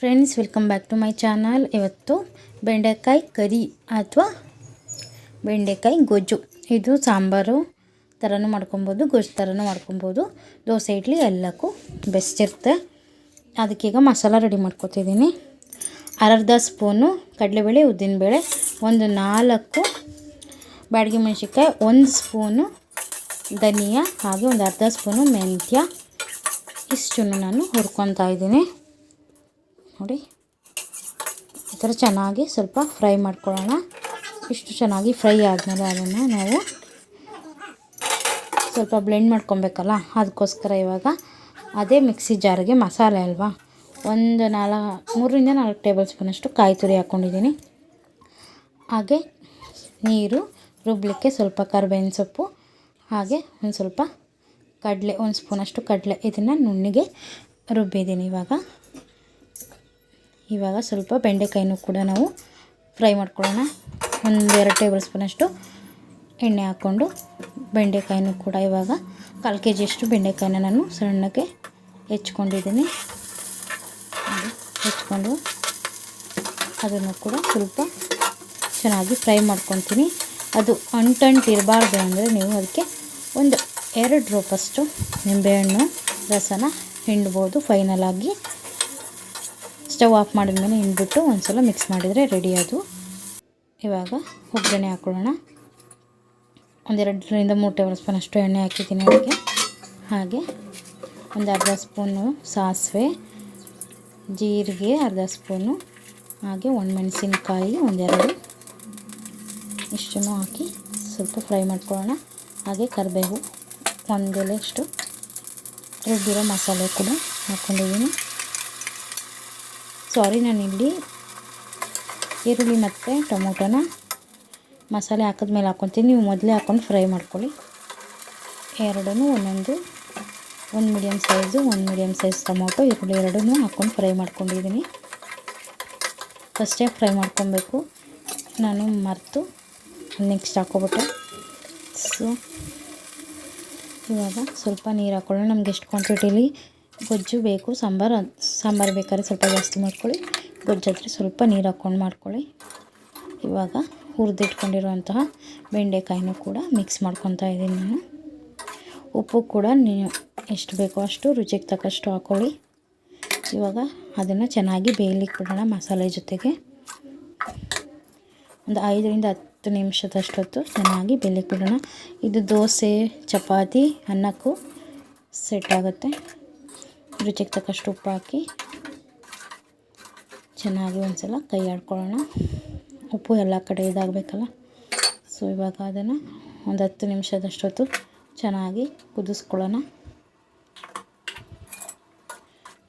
Friends welcome back to my channel ಇವತ್ತು ಬೆಂಡೆಕಾಯಿ ಕರಿ ಅಥವಾ ಬೆಂಡೆಕಾಯಿ ಗೊಜ್ಜು. ಇದು ಸಾಂಬಾರು ಥರನೂ ಮಾಡ್ಕೊಬೋದು, ಗೊಜ್ಜು ಥರನೂ ಮಾಡ್ಕೊಬೋದು. ದೋಸೆ, ಇಡ್ಲಿ ಎಲ್ಲಕ್ಕೂ ಬೆಸ್ಟ್ ಇರುತ್ತೆ. ಅದಕ್ಕೀಗ ಮಸಾಲ ರೆಡಿ ಮಾಡ್ಕೊತಿದ್ದೀನಿ. ಅರ್ಧ ಸ್ಪೂನು ಕಡಲೆಬೇಳೆ ಉದ್ದಿನಬೇಳೆ ಒಂದು ನಾಲ್ಕು ಬ್ಯಾಡಗಿ ಮೆಣಸಿನ್ಕಾಯಿ, ಒಂದು ಸ್ಪೂನು ಧನಿಯಾ, ಹಾಗೆ ಒಂದು ಅರ್ಧ ಸ್ಪೂನು ಮೆಂತ್ಯ. ಇಷ್ಟನ್ನು ನಾನು ಹುರ್ಕೊತಾ ಇದ್ದೀನಿ. ನೋಡಿ. ಈ ಥರ ಚೆನ್ನಾಗಿ ಸ್ವಲ್ಪ ಫ್ರೈ ಮಾಡ್ಕೊಳ್ಳೋಣ. ಇಷ್ಟು ಚೆನ್ನಾಗಿ ಫ್ರೈ ಆದಮೇಲೆ ಅದನ್ನು ನಾವು ಸ್ವಲ್ಪ ಬ್ಲೆಂಡ್ ಮಾಡ್ಕೊಬೇಕಲ್ಲ, ಅದಕ್ಕೋಸ್ಕರ ಇವಾಗ ಅದೇ ಮಿಕ್ಸಿ ಜಾರಿಗೆ ಮಸಾಲೆ ಅಲ್ವಾ. ಒಂದು ನಾಲ್ಕು ಮೂರರಿಂದ ನಾಲ್ಕು ಟೇಬಲ್ ಸ್ಪೂನಷ್ಟು ಕಾಯಿ ತುರಿ ಹಾಕ್ಕೊಂಡಿದ್ದೀನಿ. ಹಾಗೆ ನೀರು ರುಬ್ಲಿಕ್ಕೆ ಸ್ವಲ್ಪ ಕರಿಬೇವಿನ ಸೊಪ್ಪು, ಹಾಗೆ ಒಂದು ಸ್ವಲ್ಪ ಕಡಲೆ, ಒಂದು ಸ್ಪೂನಷ್ಟು ಕಡಲೆ ಇದನ್ನು ನುಣ್ಣಿಗೆ ರುಬ್ಬಿದ್ದೀನಿ ಇವಾಗ. ಇವಾಗ ಸ್ವಲ್ಪ ಬೆಂಡೆಕಾಯಿನೂ ಕೂಡ ನಾವು ಫ್ರೈ ಮಾಡ್ಕೊಳ್ಳೋಣ. ಒಂದು ಎರಡು ಟೇಬಲ್ ಸ್ಪೂನಷ್ಟು ಎಣ್ಣೆ ಹಾಕ್ಕೊಂಡು ಬೆಂಡೆಕಾಯಿನೂ ಕೂಡ ಇವಾಗ ಕಾಲು ಕೆ ಜಿಯಷ್ಟು ಬೆಂಡೆಕಾಯಿನ ನಾನು ಸಣ್ಣಕ್ಕೆ ಹೆಚ್ಕೊಂಡಿದ್ದೀನಿ. ಹೆಚ್ಕೊಂಡು ಅದನ್ನು ಕೂಡ ಸ್ವಲ್ಪ ಚೆನ್ನಾಗಿ ಫ್ರೈ ಮಾಡ್ಕೊತೀನಿ. ಅದು ಅಂಟಂಟು ಇರಬಾರ್ದು ಅಂದರೆ ನೀವು ಅದಕ್ಕೆ ಒಂದು ಎರಡು ರೂಪಷ್ಟು ನಿಂಬೆಹಣ್ಣು, ರಸನ ಹಿಂಡ್ಬೋದು ಫೈನಲಾಗಿ ಸ್ಟವ್ ಆಫ್ ಮಾಡಿದ್ಮೇಲೆ ಹಿಂಡ್ಬಿಟ್ಟು ಒಂದು ಸಲ ಮಿಕ್ಸ್ ಮಾಡಿದರೆ ರೆಡಿ ಅದು. ಇವಾಗ ಒಗ್ಗರಣೆ ಹಾಕೊಳ್ಳೋಣ. ಒಂದೆರಡರಿಂದ ಮೂರು ಟೇಬಲ್ ಸ್ಪೂನ್ ಅಷ್ಟು ಎಣ್ಣೆ ಹಾಕಿದ್ದೀನಿ ಅದಕ್ಕೆ. ಹಾಗೆ ಒಂದು ಅರ್ಧ ಸ್ಪೂನು ಸಾಸಿವೆ, ಜೀರಿಗೆ ಅರ್ಧ ಸ್ಪೂನು, ಹಾಗೆ ಒಂದು ಒಣಮೆಣಸಿನ್ಕಾಯಿ ಒಂದೆರಡು. ಇಷ್ಟನ್ನು ಹಾಕಿ ಸ್ವಲ್ಪ ಫ್ರೈ ಮಾಡ್ಕೊಳ್ಳೋಣ. ಹಾಗೆ ಕರಿಬೇವು ಒಂದು ಇಷ್ಟು ರುಬ್ಬಿರೋ ಮಸಾಲೆ ಕೂಡ ಹಾಕ್ಕೊಂಡಿದ್ದೀನಿ ಸಾರಿ, ನಾನಿಲ್ಲಿ ಈರುಳ್ಳಿ ಮತ್ತು ಟೊಮೊಟೊನ ಮಸಾಲೆ ಹಾಕಿದ್ಮೇಲೆ ಹಾಕ್ಕೊತೀನಿ ನೀವು ಮೊದಲೇ ಹಾಕ್ಕೊಂಡು ಫ್ರೈ ಮಾಡ್ಕೊಳ್ಳಿ. ಎರಡೂ ಒಂದೊಂದು, ಒಂದು ಮೀಡಿಯಮ್ ಸೈಜು ಒಂದು ಮೀಡಿಯಮ್ ಸೈಜ್ ಟೊಮೊಟೊ, ಈರುಳ್ಳಿ ಎರಡೂ ಹಾಕ್ಕೊಂಡು ಫ್ರೈ ಮಾಡ್ಕೊಂಡಿದ್ದೀನಿ. ಫಸ್ಟೇ ಫ್ರೈ ಮಾಡ್ಕೊಬೇಕು. ನಾನು ಮರೆತು ನೆಕ್ಸ್ಟ್ ಹಾಕ್ಕೊಬಿಟ್ಟೆ ಸೊ ಇವಾಗ ಸ್ವಲ್ಪ ನೀರು ಹಾಕ್ಕೊಳ್ಳೋಣ ನಮ್ಗೆ ಎಷ್ಟು ಕ್ವಾಂಟಿಟಿಲಿ ಗೊಜ್ಜು ಬೇಕು, ಸಾಂಬಾರು ಸಾಂಬಾರು ಬೇಕಾದ್ರೆ ಸ್ವಲ್ಪ ಜಾಸ್ತಿ ಮಾಡ್ಕೊಳ್ಳಿ. ಗೊಜ್ಜಾದರೆ ಸ್ವಲ್ಪ ನೀರು ಹಾಕ್ಕೊಂಡು ಮಾಡ್ಕೊಳ್ಳಿ. ಇವಾಗ ಹುರಿದಿಟ್ಕೊಂಡಿರುವಂತಹ ಬೆಂಡೆಕಾಯಿನೂ ಕೂಡ ಮಿಕ್ಸ್ ಮಾಡ್ಕೊತಾ ಇದ್ದೀನಿ ನಾನು. ಉಪ್ಪು ಕೂಡ ನೀವು ಎಷ್ಟು ಬೇಕೋ ಅಷ್ಟು ರುಚಿಗೆ ತಕ್ಕಷ್ಟು ಹಾಕ್ಕೊಳ್ಳಿ ಇವಾಗ ಅದನ್ನು ಚೆನ್ನಾಗಿ ಬೇಯಲಿಕ್ಕೆ ಬಿಡೋಣ ಮಸಾಲೆ ಜೊತೆಗೆ. ಒಂದು ಐದರಿಂದ ಹತ್ತು ನಿಮಿಷದಷ್ಟೊತ್ತು ಚೆನ್ನಾಗಿ ಬೇಯಲಿಕ್ಕೆ ಬಿಡೋಣ. ಇದು ದೋಸೆ, ಚಪಾತಿ, ಅನ್ನಕ್ಕೂ ಸೆಟ್ ಆಗುತ್ತೆ. ರುಚಿಗೆ ತಕ್ಕಷ್ಟು ಉಪ್ಪು ಹಾಕಿ ಚೆನ್ನಾಗಿ ಒಂದು ಸಲ ಕೈ ಆಡ್ಕೊಳ್ಳೋಣ. ಉಪ್ಪು ಎಲ್ಲ ಕಡೆ ಇದಾಗಬೇಕಲ್ಲ? ಸೊ ಇವಾಗ ಅದನ್ನು ಒಂದು ಹತ್ತು ನಿಮಿಷದಷ್ಟೊತ್ತು ಚೆನ್ನಾಗಿ ಕುದಿಸ್ಕೊಳ್ಳೋಣ.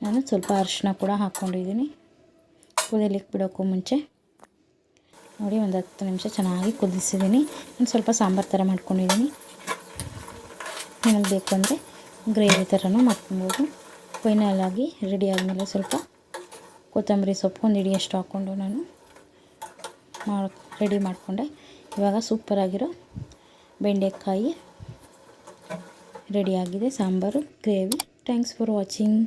ನಾನು ಸ್ವಲ್ಪ ಅರಿಶಿನ ಕೂಡ ಹಾಕ್ಕೊಂಡಿದ್ದೀನಿ. ಕುದಿಲಿಕ್ಕೆ ಬಿಡೋಕ್ಕೂ ಮುಂಚೆ ನೋಡಿ, ಒಂದು ಹತ್ತು ನಿಮಿಷ ಚೆನ್ನಾಗಿ ಕುದಿಸಿದ್ದೀನಿ. ನಾನು ಸ್ವಲ್ಪ ಸಾಂಬಾರು ಥರ ಮಾಡ್ಕೊಂಡಿದ್ದೀನಿ. ನಿಮಗೆ ಬೇಕು ಅಂದರೆ ಗ್ರೇವಿ ಥರನೂ ಮಾಡ್ಕೊಬೋದು. ಫೈನಲಾಗಿ ರೆಡಿ ಆದಮೇಲೆ ಸ್ವಲ್ಪ ಕೊತ್ತಂಬರಿ ಸೊಪ್ಪು ಒಂದು ಹಿಡಿಯಷ್ಟು ಹಾಕ್ಕೊಂಡು ನಾನು ಮಾಡಿ ರೆಡಿ ಮಾಡಿಕೊಂಡೆ. ಇವಾಗ ಸೂಪರಾಗಿರೋ ಬೆಂಡೆಕಾಯಿ ರೆಡಿಯಾಗಿದೆ sambar gravy thanks for watching